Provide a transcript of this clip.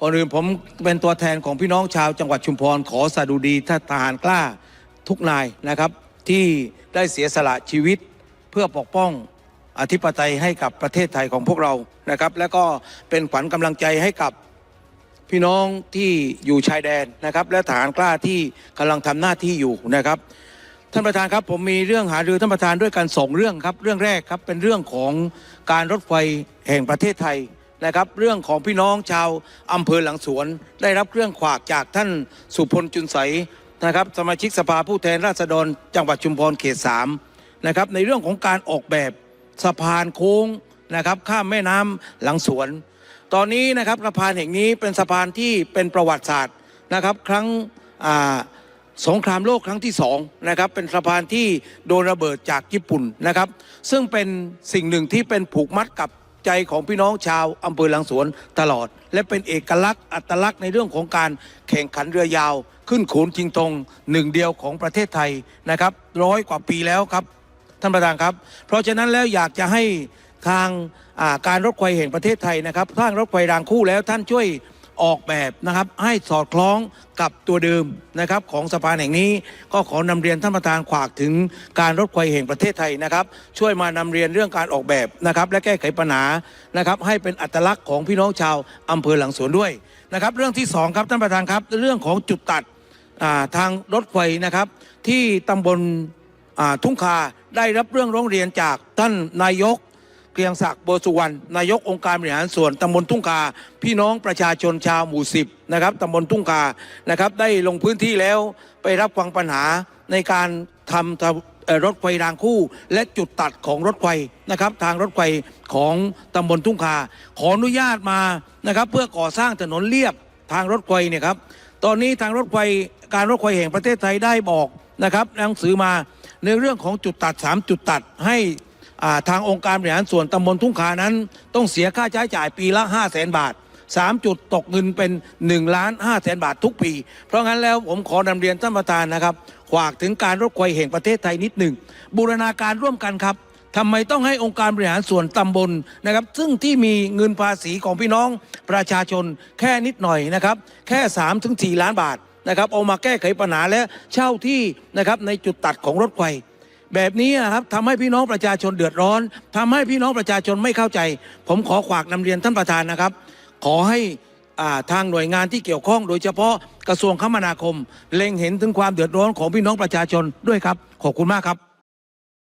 ก่อนอื่นผมเป็นตัวแทนของพี่น้องชาวจังหวัดชุมพรขอสดุดีท่านทหารกล้าทุกนายนะครับ ที่ได้เสียสละชีวิตเพื่อปกป้องอธิปไตยให้กับประเทศไทยของพวกเรานะครับ และก็เป็นขวัญกำลังใจให้กับพี่น้องที่อยู่ชายแดนนะครับ และทหารกล้าที่กำลังทำหน้าที่อยู่นะครับ ท่านประธานครับผมมีเรื่องหารือท่านประธานด้วยกันสองเรื่องครับ เรื่องแรกครับเป็นเรื่องของการรถไฟแห่งประเทศไทย นะครับ เรื่องของพี่น้องชาวอำเภอหลังสวน ได้รับเครื่องขวากจากท่านสุพลจุนใสนะครับ สมาชิกสภาผู้แทนราษฎร จังหวัดชุมพรเขตสามนะครับ ในเรื่องของการออกแบบสะพานโค้งนะครับ ข้ามแม่น้ำหลังสวน ตอนนี้นะครับสะพานแห่งนี้เป็นสะพานที่เป็นประวัติศาสตร์นะครับ ครั้งสงครามโลกครั้งที่สองนะครับเป็นสะพานที่โดนระเบิดจากญี่ปุ่นนะครับ ซึ่งเป็นสิ่งหนึ่งที่เป็นผูกมัดกับ ใจของพี่น้องชาวอำเภอหลังสวนตลอด และเป็นเอกลักษณ์อัตลักษณ์ในเรื่องของการแข่งขันเรือยาว ขึ้นโขนจิงตงหนึ่งเดียวของประเทศไทยนะครับร้อยกว่าปีแล้วครับ ท่านประธานครับ เพราะฉะนั้นแล้วอยากจะให้ทางาการรถไฟแห่งประเทศไทยนะครับสร้างรถไฟรางคู่แล้วท่านช่วย ออกแบบนะครับให้สอดคล้องกับตัวเดิมนะครับของสะพานแห่งนี้ก็ขอนำเรียนท่านประธานขวากถึงการรถไฟแห่งประเทศไทยนะครับ ช่วยมานำเรียนเรื่องการออกแบบนะครับ และแก้ไขปัญหานะครับให้เป็นอัตลักษณ์ของพี่น้องชาวอำเภอหลังสวนด้วยนะครับ เรื่องที่สองครับท่านประธานครับ เรื่องของจุดตัดทางรถไฟนะครับ ที่ตำบลทุ่งคาได้รับเรื่องร้องเรียนจากท่านนายก กรียงศักดิ์โบวสุวรรณนายกองค์การบริหารส่วนตำบลทุ่งคาพี่น้องประชาชนชาวหมู่สิบนะครับตำบลทุ่งคานะครับ ได้ลงพื้นที่แล้วไปรับฟังปัญหาในการทำรถไฟรางคู่ และจุดตัดของรถไฟนะครับ ทางรถไฟของตำบลทุ่งคา ขออนุญาตมานะครับ เพื่อก่อสร้างถนนเลียบทางรถไฟเนี่ยครับตอนนี้ทางรถไฟการรถไฟแห่งประเทศไทยได้บอกนะครับหนังสือมาในเรื่องของจุดตัด 3 จุดตัดให้ ทางองค์การบริหารส่วนตำบลทุ่งคานั้น ต้องเสียค่าใช้จ่ายปีละ 5 0 0แสนบาท 3 จุดตกเงินเป็น1ล้าน5แสนบาททุกปี เพราะงั้นแล้วผมขอนำเรียนท่านประธานนะครับฝากถึงการรถไฟแห่งประเทศไทยนิดหนึ่งบูรณาการร่วมกันครับทำไมต้องให้องค์การบริหารส่วนตำบลนะครับ ซึ่งที่มีเงินภาษีของพี่น้องประชาชนแค่นิดหน่อยนะครับ แค่3ถึง4ล้านบาทนะครับเอามาแก้ไขปัญหาและเช่าที่นะครับในจุดตัดของรถไฟ แบบนี้นะครับทำให้พี่น้องประชาชนเดือดร้อนทำให้พี่น้องประชาชนไม่เข้าใจ ผมขอขวากนำเรียนท่านประธานนะครับ ขอให้ทางหน่วยงานที่เกี่ยวข้อง โดยเฉพาะกระทรวงคมนาคม เล็งเห็นถึงความเดือดร้อนของพี่น้องประชาชนด้วยครับ ขอบคุณมากครับ